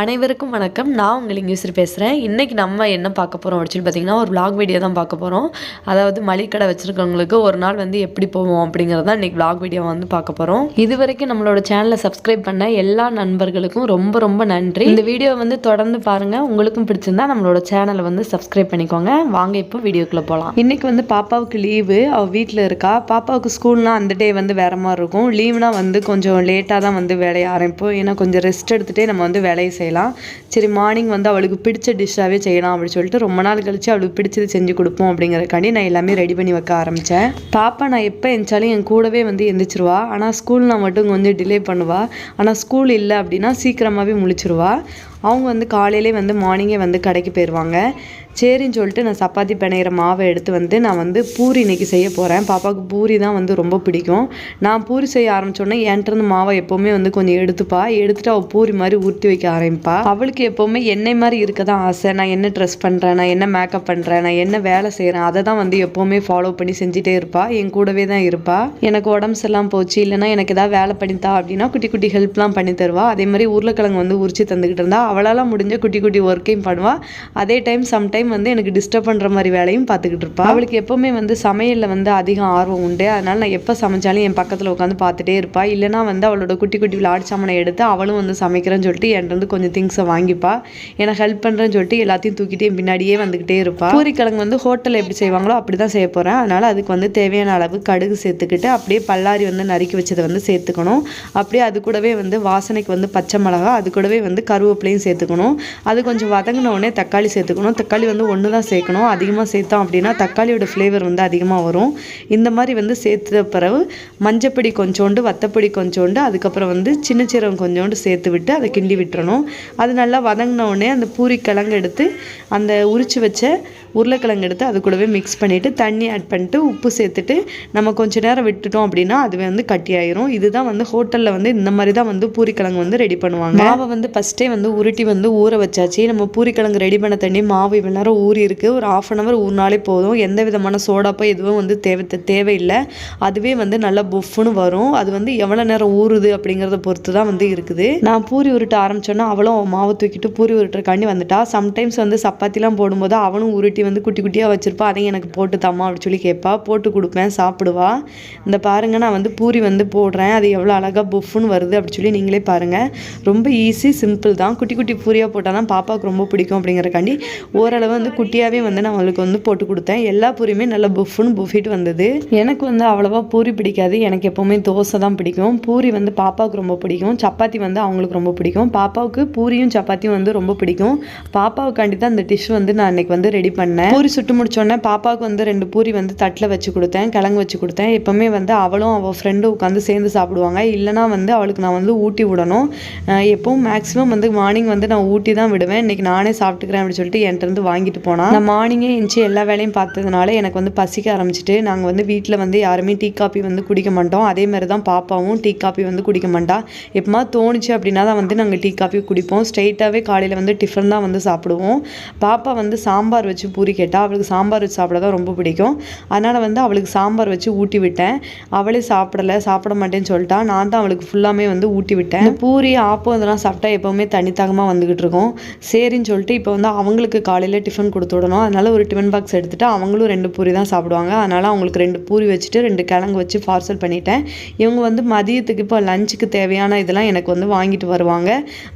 அனைவருக்கும் வணக்கம். நான் உங்கள் இங்கிலீஷர் பேசுகிறேன் இன்றைக்கி நம்ம என்ன பார்க்க போகிறோம் அப்படின்னு பார்த்தீங்கன்னா ஒரு vlog வீடியோ தான் பார்க்க போகிறோம் அதாவது மளிகை வச்சுருக்கவங்களுக்கு ஒரு நாள் வந்து எப்படி போவோம் அப்படிங்கிறது தான் இன்றைக்கி vlog வீடியோ வந்து பார்க்க போகிறோம் இது வரைக்கும் நம்மளோட சேனலை சப்ஸ்கிரைப் பண்ண எல்லா நண்பர்களுக்கும் ரொம்ப ரொம்ப நன்றி. இந்த வீடியோ வந்து தொடர்ந்து பாருங்கள் உங்களுக்கும் பிடிச்சிருந்தா நம்மளோட சேனலை வந்து சப்ஸ்கிரைப் பண்ணிக்கோங்க. வாங்க இப்போ வீடியோக்குள்ளே போகலாம் இன்றைக்கி வந்து பாப்பாவுக்கு லீவு அவள் வீட்டில் இருக்கா. பாப்பாவுக்கு ஸ்கூல்னா அந்த டே வந்து வேறு மாதிரி இருக்கும். லீவ்னா வந்து கொஞ்சம் லேட்டாக தான் வந்து வேலையை ஆரம்பிப்போம். ஏன்னா கொஞ்சம் ரெஸ்ட் எடுத்துகிட்டே நம்ம வந்து வேலையை செய்யலாம். சரி மார்னிங் வந்து அவளுக்கு பிடிச்ச டிஷ்ஷாகவே செய்யலாம் அப்படின்னு சொல்லிட்டு ரொம்ப நாள் கழித்து அவளுக்கு பிடிச்சது செஞ்சு கொடுப்போம் அப்படிங்கிறக்காண்டி நான் எல்லாமே ரெடி பண்ணி வைக்க ஆரம்பித்தேன் பாப்பா நான் எப்போ எந்திரிச்சாலும் என் கூடவே வந்து எந்திரிச்சிருவா. ஆனால் ஸ்கூல்னா மட்டும் கொஞ்சம் டிலே பண்ணுவா. ஆனால் ஸ்கூல் இல்லை அப்படின்னா சீக்கிரமாகவே முழிச்சிருவா. அவங்க வந்து காலையிலே வந்து மார்னிங்கே வந்து கடைக்கு போயிடுவாங்க சரின்னு சொல்லிட்டு நான் சப்பாத்தி பிணையிற மாவை எடுத்து வந்து நான் வந்து பூரி இன்னைக்கு செய்ய போகிறேன் பாப்பாவுக்கு பூரி தான் வந்து ரொம்ப பிடிக்கும். நான் பூரி செய்ய ஆரம்பிச்சோடனே என்கிட்ட மாவை எப்போவுமே வந்து கொஞ்சம் எடுத்துப்பா. எடுத்துகிட்டு அவள் பூரி மாதிரி ஊற்றி வைக்க ஆரம்பிப்பா. அவளுக்கு எப்போவுமே என்னை மாதிரி இருக்க தான் ஆசை. நான் என்ன ட்ரெஸ் பண்ணுறேன் நான் என்ன மேக்கப் பண்ணுறேன் நான் என்ன வேலை செய்கிறேன் அதை தான் வந்து எப்போவுமே ஃபாலோ பண்ணி செஞ்சுட்டே இருப்பாள் என் கூடவே தான் இருப்பாள் எனக்கு உடம்பு சரியில்லாம போச்சு. இல்லைன்னா எனக்கு ஏதாவது வேலை பண்ணித்தா அப்படின்னா குட்டி குட்டி ஹெல்ப்லாம் பண்ணி தருவா. அதே மாதிரி உருளைக்கிழங்கு வந்து உரிச்சு தந்துக்கிட்டு இருந்தா அவளால் முடிஞ்ச குட்டி குட்டி ஒர்க்கையும் பண்ணுவாள் அதே டைம் சம்டைம் வந்து எனக்கு டிஸ்டர்ப் பண்ணுற மாதிரி வேலையும் பார்த்துக்கிட்டு இருப்பா. அவளுக்கு எப்போவுமே வந்து சமையலில் வந்து அதிகம் ஆர்வம் உண்டு. அதனால் நான் எப்போ சமைச்சாலும் என் பக்கத்தில் உட்காந்து பார்த்துட்டே இருப்பா. இல்லைனா வந்து அவளோட குட்டி குட்டி விளையாட்டு சாமனை எடுத்து அவளும் வந்து சமைக்கிறேன்னு சொல்லிட்டு என்கிட்ட இருந்து கொஞ்சம் திங்ஸை வாங்கிப்பா. எனக்கு ஹெல்ப் பண்ணுறேன்னு சொல்லிட்டு எல்லாத்தையும் தூக்கிட்டு என் பின்னாடியே வந்துக்கிட்டே இருப்பா. பூரிக்கிழங்கு வந்து ஹோட்டலில் எப்படி செய்வாங்களோ அப்படி தான் செய்ய போகிறேன் அதனால் அதுக்கு வந்து தேவையான அளவு கடுகு சேர்த்துக்கிட்டு அப்படியே பல்லாரி வந்து நறுக்கி வச்சதை வந்து சேர்த்துக்கணும். அப்படியே அது கூடவே வந்து வாசனைக்கு வந்து பச்சை மிளகா அது கூடவே வந்து கருவேப்பிலையும் சேர்த்துக்கணும். அது கொஞ்சம் வதங்கின உடனே தக்காளி சேர்த்துக்கணும். தக்காளி வந்து ஒன்று தான் சேர்க்கணும். அதிகமாக சேர்த்தோம் அப்படின்னா தக்காளியோட ஃப்ளேவர் வந்து அதிகமாக வரும். இந்த மாதிரி வந்து சேர்த்த பிறகு மஞ்சப்பொடி கொஞ்சோண்டு வத்தப்பொடி கொஞ்சோண்டு அதுக்கப்புறம் வந்து சின்ன சீரகம் கொஞ்சோண்டு சேர்த்து விட்டு அதை கிண்டி விட்டுறணும். அது நல்லா வதங்கின உடனே அந்த பூரி கிழங்கு எடுத்து அந்த உரிச்சு வச்ச உருளைக்கிழங்கு எடுத்து அது கூடவே மிக்ஸ் பண்ணிவிட்டு தண்ணி ஆட் பண்ணிட்டு உப்பு சேர்த்துட்டு நம்ம கொஞ்ச நேரம் விட்டுட்டோம் அப்படின்னா அதுவே வந்து கட்டி ஆயிரும். இதுதான் வந்து ஹோட்டலில் வந்து இந்த மாதிரி தான் வந்து பூரிக்கிழங்கு வந்து ரெடி பண்ணுவாங்க. மாவை வந்து ஃபஸ்ட்டே வந்து உருட்டி வந்து ஊற வச்சாச்சு. நம்ம பூரிக்கிழங்கு ரெடி பண்ண தண்ணி மாவு இவ்வளோ நேரம் ஊறி இருக்குது ஒரு ஆஃப் அன் ஹவர் ஊறினாலே போதும். எந்த விதமான சோடாப்போ எதுவும் வந்து தேவை தேவையில்லை. அதுவே வந்து நல்லா புஃப்னு வரும். அது வந்து எவ்வளோ நேரம் ஊறுது அப்படிங்கிறத பொறுத்து தான் வந்து இருக்குது. நான் பூரி உருட்ட ஆரம்பிச்சோன்னா அவளும் மாவு தூக்கிட்டு பூரி உருட்டுறக்காண்டி வந்துட்டா. சம்டைம்ஸ் வந்து சப்பாத்திலாம் போடும்போது அவனும் உருட்டி வந்து குட்டி குட்டியாக வச்சுருப்பா அதையும் எனக்கு போட்டு தம்மா அப்படின்னு சொல்லி கேட்பா. போட்டு கொடுப்பேன் சாப்பிடுவா. இந்த பாருங்க நான் வந்து பூரி வந்து போடுறேன். அது எவ்வளோ அழகாக புஃப்புன்னு வருது அப்படின்னு சொல்லி நீங்களே பாருங்கள் ரொம்ப ஈஸி சிம்பிள் தான். குட்டி குட்டி பூரியாக போட்டால் தான் பாப்பாவுக்கு ரொம்ப பிடிக்கும் அப்படிங்கிறக்காண்டி ஓரளவு வந்து குட்டியாகவே வந்து நான் அவளுக்கு வந்து போட்டு கொடுத்தேன். எல்லா பூரியுமே நல்லா புஃப்னு புஃபிட் வந்தது. எனக்கு வந்து அவ்வளோவா பூரி பிடிக்காது. எனக்கு எப்போவுமே தோசை தான் பிடிக்கும். பூரி வந்து பாப்பாவுக்கு ரொம்ப பிடிக்கும். சப்பாத்தி வந்து அவங்களுக்கு ரொம்ப பிடிக்கும். பாப்பாவுக்கு பூரியும் சப்பாத்தியும் வந்து ரொம்ப பிடிக்கும். பாப்பாவுக்காண்டி தான் அந்த டிஷ் வந்து நான் இன்றைக்கி வந்து ரெடி பண்ணேன். பூரி சுட்டு முடிச்சோடனே பாப்பாவுக்கு வந்து ரெண்டு பூரி வந்து தட்டில் வச்சு கொடுத்தேன் கிழங்கு வச்சு கொடுத்தேன். எப்போவுமே வந்து அவளும் அவள் ஃப்ரெண்டும் உட்காந்து சேர்ந்து சாப்பிடுவாங்க. இல்லைனா வந்து அவளுக்கு நான் வந்து ஊட்டி விடணும். எப்பவும் மேக்ஸிமம் வந்து மார்னிங் வந்து நான் ஊட்டி தான் விடுவேன். இன்றைக்கி நானே சாப்பிட்டுக்கிறேன் அப்படின்னு சொல்லிட்டு என்கிட்ட இருந்து வாங்கிட்டு போனான் நான் மார்னிங்கே எந்திச்சு எல்லா வேலையும் பார்த்ததுனால எனக்கு வந்து பசிக்க ஆரம்பிச்சிட்டு நாங்கள் வந்து வீட்டில் வந்து யாருமே டீ காப்பி வந்து குடிக்க மாட்டோம். அதே மாதிரி தான் பாப்பாவும் டீ காப்பி வந்து குடிக்க மாட்டா. எப்பமா தோணுச்சு அப்படின்னா தான் வந்து நாங்கள் டீ காப்பி குடிப்போம். ஸ்ட்ரெயிட்டாகவே காலையில் வந்து டிஃபன் தான் வந்து சாப்பிடுவோம். பாப்பா வந்து சாம்பார் வச்சு பூரி கேட்டால் அவளுக்கு சாம்பார் வச்சு சாப்பிட தான் ரொம்ப பிடிக்கும். அதனால் வந்து அவளுக்கு சாம்பார் வச்சு ஊட்டி விட்டேன். அவளே சாப்பிடல சாப்பிட மாட்டேன்னு சொல்லிட்டா. நான் தான் அவளுக்கு ஃபுல்லாமே வந்து ஊட்டி விட்டேன். பூரி ஆப்பம் இதெல்லாம் சாப்பிட்டா எப்போவுமே தனித்தாகமாக வந்துக்கிட்டு இருக்கும். சரின்னு சொல்லிட்டு இப்போ வந்து அவங்களுக்கு காலையில் டிஃபன் கொடுத்து விடணும். அதனால் ஒரு டிஃபன் பாக்ஸ் எடுத்துகிட்டு அவங்களும் ரெண்டு பூரி தான் சாப்பிடுவாங்க. அதனால் அவங்களுக்கு ரெண்டு பூரி வச்சுட்டு ரெண்டு கிழங்கு வச்சு பார்சல் பண்ணிட்டேன். இவங்க வந்து மதியத்துக்கு இப்போ லஞ்சுக்கு தேவையான இதெல்லாம் எனக்கு வந்து வாங்கிட்டு வருவாங்க.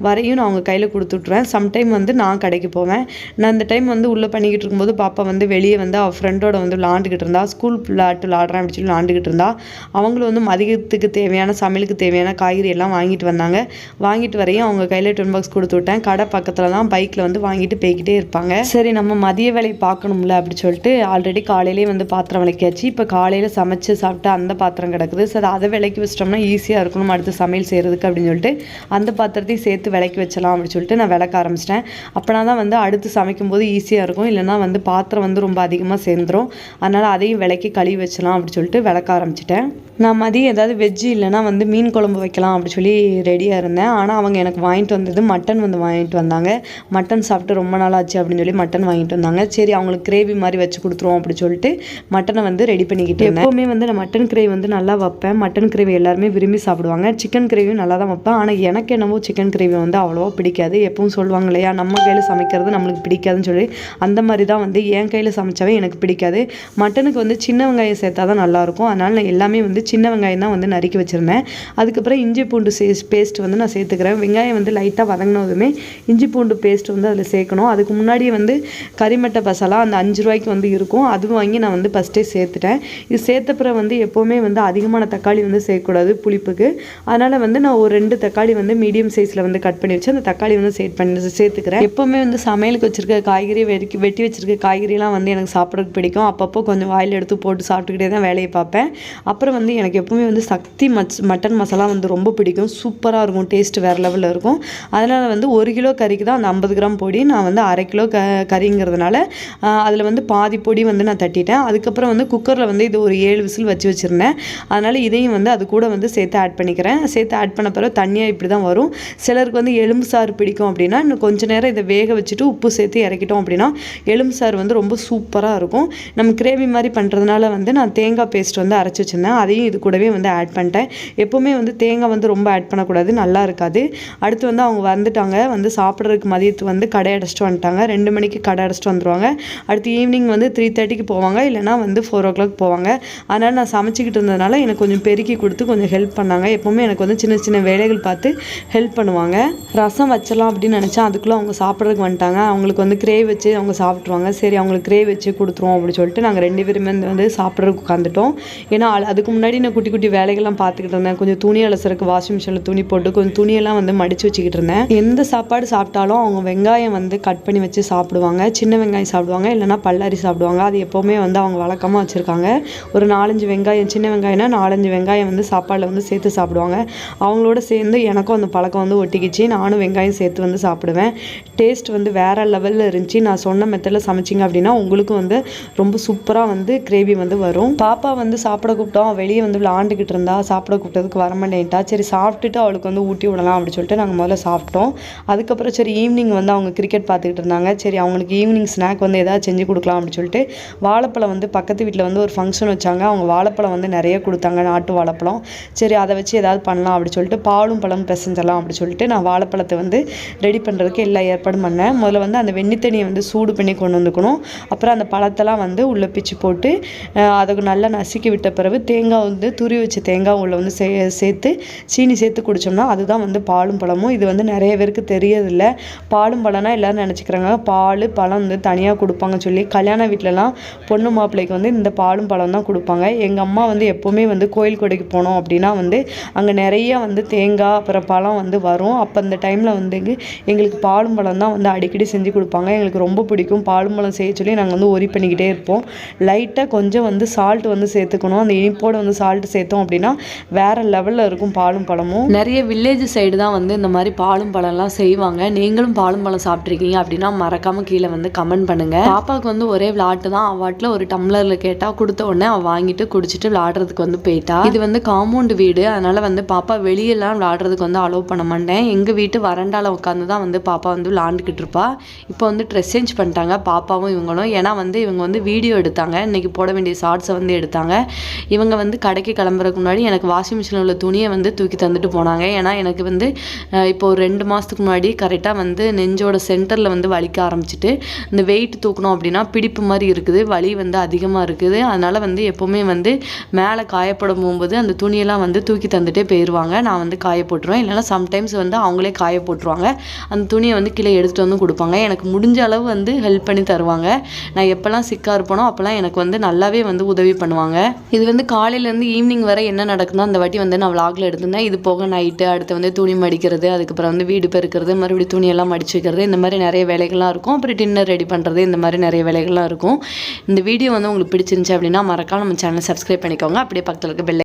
வரையும் நான் அவங்க கையில் கொடுத்து விட்ருவேன் சம்டைம் வந்து நான் கடைக்கு போவேன். நான் அந்த டைம் வந்து உள்ளே பண்ணிக்கிட்டு இருக்கும்போது பாப்பா வந்து வெளியே வந்து அவள் ஃப்ரெண்டோட வந்து விளாண்டுக்கிட்டு இருந்தா. ஸ்கூல் விளாட்டு விளாடுறேன் அப்படின்னு சொல்லி விளாண்டுக்கிட்டு இருந்தா. அவங்களும் வந்து மதியத்துக்கு தேவையான சமையலுக்கு தேவையான காய்கறி எல்லாம் வாங்கிட்டு வந்தாங்க. வாங்கிட்டு வரையும் அவங்க கையில் டென் பாக்ஸ் கொடுத்து விட்டேன். கடை பக்கத்தில் தான் பைக்கில் வந்து வாங்கிட்டு போய்கிட்டே இருப்பாங்க. சரி நம்ம மதிய வேலையை பார்க்கணும்ல அப்படி சொல்லிட்டு ஆல்ரெடி காலையிலே வந்து பாத்திரம் விளக்கியாச்சு. இப்போ காலையில் சமைச்சு சாப்பிட்டு அந்த பாத்திரம் கிடக்குது. சரி அதை விளக்கி வச்சிட்டோம்னா ஈஸியாக இருக்கணும். அடுத்து சமையல் செய்கிறதுக்கு அப்படின்னு சொல்லிட்டு அந்த பாத்திரத்தையும் சேர்த்து விளக்கி வச்சலாம் அப்படின்னு சொல்லிட்டு நான் விளக்க ஆரம்பிச்சிட்டேன். அப்படின்னா தான் வந்து அடுத்து சமைக்கும்போது ஈஸியாக இருக்கும். இல்லைன்னா வந்து பாத்திரம் வந்து ரொம்ப அதிகமாக சேர்ந்துரும். அதனால் அதையும் விளக்கி கழுவி வச்சலாம் அப்படின்னு சொல்லிட்டு விளக்க ஆரம்பிச்சிட்டேன். நான் மதியம் ஏதாவது வெஜ்ஜு இல்லைனா வந்து மீன் குழம்பு வைக்கலாம் அப்படி சொல்லி ரெடியாக இருந்தேன். ஆனால் அவங்க எனக்கு வாங்கிட்டு வந்தது மட்டன் வந்து வாங்கிட்டு வந்தாங்க. மட்டன் சாப்பிட்டு ரொம்ப நாள் ஆச்சு அப்படின்னு சொல்லி மட்டன் வாங்கிட்டு வந்தாங்க. சரி அவங்களுக்கு கிரேவி மாதிரி வச்சு கொடுத்துருவோம் அப்படி சொல்லிட்டு மட்டனை வந்து ரெடி பண்ணிக்கிட்டு எப்போவுமே வந்து நான் மட்டன் கிரேவி வந்து நல்லா வைப்பேன். மட்டன் கிரேவி எல்லாருமே விரும்பி சாப்பிடுவாங்க. சிக்கன் கிரேவியும் நல்லா தான் வைப்பேன். ஆனால் எனக்கு என்னவோ சிக்கன் கிரேவி வந்து அவ்வளோவா பிடிக்காது. எப்பவும் சொல்லுவாங்க இல்லையா நம்ம கையில் சமைக்கிறது நம்மளுக்கு பிடிக்காதுன்னு சொல்லி. அந்த மாதிரி தான் வந்து என் கையில் சமைச்சாவே எனக்கு பிடிக்காது. மட்டனுக்கு வந்து சின்ன வெங்காயம் சேர்த்தா தான் நல்லாயிருக்கும் அதனால் நான் எல்லாமே வந்து சின்ன வெங்காயம் தான் வந்து நறுக்கி வச்சுருந்தேன். அதுக்கப்புறம் இஞ்சி பூண்டு சே பேஸ்ட் வந்து நான் சேர்த்துக்கிறேன். வெங்காயம் வந்து லைட்டாக வதங்கினதுமே இஞ்சி பூண்டு பேஸ்ட் வந்து அதில் சேர்க்கணும். அதுக்கு முன்னாடியே வந்து கறிமட்டை பசாலா அந்த அஞ்சு ரூபாய்க்கு வந்து இருக்கும். அதுவும் வாங்கி நான் வந்து ஃபஸ்ட்டே சேர்த்துட்டேன். இது சேர்த்த பிறகு வந்து எப்போவுமே வந்து அதிகமான தக்காளி வந்து சேர்க்கக்கூடாது புளிப்புக்கு. அதனால் வந்து நான் ஒரு ரெண்டு தக்காளி வந்து மீடியம் சைஸில் வந்து கட் பண்ணி வச்சு அந்த தக்காளி வந்து சேட் பண்ணி சேர்த்துக்கிறேன். எப்போவுமே வந்து சமையலுக்கு வச்சுருக்க காய்கறி வெட்டி வெட்டி வச்சுருக்க காய்கறிலாம் வந்து எனக்கு சாப்பிட்றதுக்கு பிடிக்கும். அப்பப்போ கொஞ்சம் வாயில் எடுத்து போட்டு சாப்பிட்டுக்கிட்டே தான் வேலையை பார்ப்பேன். அப்புறம் வந்து எனக்கு எப்போவுமே வந்து சக்தி மச் மட்டன் மசாலா வந்து ரொம்ப பிடிக்கும். சூப்பராக இருக்கும். டேஸ்ட் வேறு லெவலில் இருக்கும். அதனால் வந்து ஒரு கிலோ கறிக்கு தான் அந்த ஐம்பது கிராம் பொடி நான் வந்து அரை கிலோ க கறிங்கிறதுனால அதில் வந்து பாதி பொடி வந்து நான் தட்டிட்டேன். அதுக்கப்புறம் வந்து குக்கரில் வந்து இது ஒரு ஏழு விசில் வச்சு வச்சுருந்தேன். அதனால் இதையும் வந்து அது கூட வந்து சேர்த்து ஆட் பண்ணிக்கிறேன். சேர்த்து ஆட் பண்ண பிறகு தண்ணியாக இப்படி தான் வரும். சிலருக்கு வந்து எலும்பு சாறு பிடிக்கும் அப்படின்னா இன்னும் கொஞ்சம் நேரம் இதை வேக வச்சுட்டு உப்பு சேர்த்து இறக்கிட்டோம் அப்படின்னா எலும்பு சாறு வந்து ரொம்ப சூப்பராக இருக்கும். நம்ம கிரேவி மாதிரி பண்ணுறதுனால வந்து நான் தேங்காய் பேஸ்ட் வந்து அரைச்சி வச்சுருந்தேன். அதையும் இது கூடவே வந்து ஆட் பண்ணிட்டேன். எப்போவுமே வந்து தேங்காய் வந்து ரொம்ப ஆட் பண்ணக்கூடாது நல்லா இருக்காது. அடுத்து வந்து அவங்க வந்துட்டாங்க வந்து சாப்பிட்றதுக்கு மதியத்து வந்து கடை அடைச்சிட்டு வந்துட்டாங்க. ரெண்டு மணிக்கு கடை அடைச்சிட்டு வந்துடுவாங்க அடுத்து ஈவினிங் வந்து த்ரீ தேர்ட்டிக்கு போவாங்க இல்லைனா வந்து ஃபோர் ஓ கிளாக் போவாங்க. அதனால் நான் சமைச்சிக்கிட்டு இருந்ததுனால எனக்கு கொஞ்சம் பெருக்கி கொடுத்து கொஞ்சம் ஹெல்ப் பண்ணாங்க. எப்போவுமே எனக்கு வந்து சின்ன சின்ன வேலைகள் பார்த்து ஹெல்ப் பண்ணுவாங்க. ரசம் வச்சிடலாம் அப்படின்னு நினச்சேன். அதுக்குள்ளே அவங்க சாப்பிட்றதுக்கு வந்துட்டாங்க. அவங்களுக்கு வந்து கிரே வச்சு அவங்க சாப்பிட்ருவாங்க சரி அவங்களுக்கு கிரே வச்சு கொடுத்துருவோம் அப்படின்னு சொல்லிட்டு நாங்கள் ரெண்டு பேருமே வந்து சாப்பிட்றதுக்கு உட்காந்துட்டோம் ஏன்னா அதுக்கு முன்னாடி நான் குட்டி குட்டி வேலைகள்லாம் பார்த்துக்கிட்டு இருந்தேன். கொஞ்சம் துணி அலசறக்கு வாஷிங் மிஷினில் துணி போட்டு கொஞ்சம் துணியெல்லாம் வந்து மடித்து வச்சுக்கிட்டு இருந்தேன். எந்த சாப்பாடு சாப்பிட்டாலும் அவங்க வெங்காயம் வந்து கட் பண்ணி வச்சு சாப்பிடுவாங்க. சின்ன வெங்காயம் சாப்பிடுவாங்க. இல்லைனா பல்லாரி சாப்பிடுவாங்க. அது எப்போவுமே வந்து அவங்க வழக்கமாக வச்சுருக்காங்க. ஒரு நாலஞ்சு வெங்காயம் சின்ன வெங்காயம்னா நாலஞ்சு வெங்காயம் வந்து சாப்பாடில் வந்து சேர்த்து சாப்பிடுவாங்க. அவங்களோட சேர்ந்து எனக்கும் அந்த பழக்கம் வந்து ஒட்டிக்கிச்சு. நானும் வெங்காயம் சேர்த்து வந்து சாப்பிடுவேன். டேஸ்ட் வந்து வேறு லெவலில் இருந்துச்சு. நான் சொன்ன மெத்தடில் சமைச்சிங்க அப்படின்னா உங்களுக்கும் வந்து ரொம்ப சூப்பராக வந்து கிரேவி வந்து வரும். பாப்பா வந்து சாப்பிட கூப்பிட்டோம். வெளியே வந்து விளாண்டுக்கிட்டு இருந்தா சாப்பிட கூப்பிட்டதுக்கு வரமாட்டேன்ட்டா சரி சாப்பிட்டுட்டு அவளுக்கு வந்து ஊட்டி விடலாம் அப்படின்னு சொல்லிட்டு நாங்கள் முதல்ல சாப்பிட்டோம். அதுக்கப்புறம் சரி ஈவினிங் வந்து அவங்க கிரிக்கெட் பார்த்துக்கிட்டு இருந்தாங்க. சரி அவங்களுக்கு ஈவினிங் ஸ்நாக் வந்து எதாவது செஞ்சு கொடுக்கலாம் அப்படின்னு சொல்லிட்டு வாழைப்பழம் வந்து பக்கத்து வீட்டில் வந்து ஒரு ஃபங்க்ஷன் வச்சாங்க. அவங்க வாழைப்பழம் வந்து நிறைய கொடுத்தாங்க நாட்டு வாழைப்பழம். சரி அதை வச்சு ஏதாவது பண்ணலாம் அப்படின்னு சொல்லிட்டு பாலும் பழம் பிசைஞ்சலாம் அப்படின்னு சொல்லிட்டு நான் வாழைப்பழத்தை வந்து ரெடி பண்ணுறதுக்கு எல்லா ஏற்பாடும் பண்ணேன். முதல்ல வந்து அந்த வெண்ணி தண்ணியை வந்து சூடு பண்ணி கொண்டு வந்துக்கணும். அப்புறம் அந்த பழத்தெல்லாம் வந்து உள்ளே பிச்சு போட்டு அதுக்கு நல்லா நசுக்கி விட்ட பிறகு தேங்காய் வந்து துரி வச்ச தேங்காய் உள்ள வந்து சே சேர்த்து சீனி சேர்த்து குடித்தோம்னா அதுதான் வந்து பாலும் பழமும். இது வந்து நிறைய பேருக்கு தெரியறதில்ல. பாலும் பழம்னா எல்லோரும் நினச்சிக்கிறாங்க. பால் பழம் வந்து தனியாக கொடுப்பாங்க சொல்லி. கல்யாண வீட்டிலலாம் பொண்ணு மாப்பிள்ளைக்கு வந்து இந்த பாலும் பழம் தான் கொடுப்பாங்க. எங்கள் அம்மா வந்து எப்போவுமே வந்து கோயில் கொடைக்கு போனோம் அப்படின்னா வந்து அங்கே நிறைய வந்து தேங்காய் அப்புறம் பழம் வந்து வரும். அப்போ அந்த டைமில் வந்து எங்களுக்கு பாலும் பழம் தான் வந்து அடிக்கடி செஞ்சு கொடுப்பாங்க. எங்களுக்கு ரொம்ப பிடிக்கும். பாலும் பழம் செய்ய சொல்லி நாங்கள் வந்து ஒரி பண்ணிக்கிட்டே இருப்போம். லைட்டாக கொஞ்சம் வந்து சால்ட் வந்து சேர்த்துக்கணும். அந்த இனிப்போடு வந்து சால்ட் சேர்த்தோம் அப்படின்னா வேறு லெவலில் இருக்கும் பாலும் பழமும். நிறைய வில்லேஜ் சைடு தான் வந்து இந்த மாதிரி பாலும் பழம்லாம் செய்வாங்க. நீங்களும் பாலும் பழம் சாப்பிட்ருக்கீங்க அப்படின்னா மறக்காமல் கீழே வந்து கமெண்ட் பண்ணுங்கள் பாப்பாவுக்கு வந்து ஒரே விளாட்டு தான். அவாட்டில் ஒரு டம்ளரில் கேட்டால் கொடுத்த உடனே அவள் வாங்கிட்டு குடிச்சிட்டு விளாடுறதுக்கு வந்து போயிட்டா. இது வந்து காம்பவுண்டு வீடு. அதனால் வந்து பாப்பா வெளியெல்லாம் விளாடுறதுக்கு வந்து அலோவ் பண்ண மாட்டேன். எங்கள் வீட்டு வறண்டால உட்காந்து தான் வந்து பாப்பா வந்து விளாண்டுக்கிட்டு இருப்பா. இப்போ வந்து ட்ரெஸ் சேஞ்ச் பண்ணிட்டாங்க. பாப்பாவும் இவங்களும். ஏன்னா வந்து இவங்க வந்து வீடியோ எடுத்தாங்க. இன்றைக்கி போட வேண்டிய ஷார்ட்ஸை வந்து எடுத்தாங்க. இவங்க வந்து கடைக்கு கிளம்புறதுக்கு முன்னாடி எனக்கு வாஷிங் மிஷினில் உள்ள துணியை வந்து தூக்கி தந்துட்டு போனாங்க. ஏன்னா எனக்கு வந்து இப்போ ஒரு ரெண்டு மாதத்துக்கு முன்னாடி கரெக்டாக வந்து நெஞ்சோட சென்டரில் வந்து வலிக்க ஆரம்பிச்சிட்டு இந்த வெயிட் தூக்கணும் அப்படின்னா பிடிப்பு மாதிரி இருக்குது வலி வந்து அதிகமாக இருக்குது. அதனால் வந்து எப்போவுமே வந்து மேலே காயப்படும் போகும்போது அந்த துணியெல்லாம் வந்து தூக்கி தந்துட்டே போயிடுவாங்க நான் வந்து காய போட்டுருவேன். இல்லைனா சம்டைம்ஸ் வந்து அவங்களே காய போட்டுருவாங்க. அந்த துணியை வந்து கீழே எடுத்துகிட்டு வந்து கொடுப்பாங்க. எனக்கு முடிஞ்ச அளவு வந்து ஹெல்ப் பண்ணி தருவாங்க. நான் எப்போல்லாம் சிக்காக இருப்பேனோ அப்போல்லாம் எனக்கு வந்து நல்லாவே வந்து உதவி பண்ணுவாங்க. இது வந்து காலையிலேருந்து ஈவினிங் வரை என்ன நடக்குதோ அந்த வாட்டி வந்து நான் விளாகில் எடுத்திருந்தேன். இது போக நைட்டு அடுத்து வந்து துணி மடிக்கிறது அதுக்கப்புறம் வந்து வீடு பெருக்கிறது மறுபடியும் துணியெல்லாம் மடிச்சு வைக்கிறது. இந்த மாதிரி நிறைய வேலைகள்லாம் இருக்கும். அப்புறம் டின்னர் ரெடி பண்ணுறது இந்த மாதிரி நிறைய வேலைகள்லாம் இருக்கும். இந்த வீடியோ வந்து உங்களுக்கு பிடிச்சிருந்துச்சு அப்படின்னா மறக்காம நம்ம சேனலை சப்ஸ்கிரைப் பண்ணிக்கோங்க. அப்படியே பக்கத்தில் இருக்க பெல்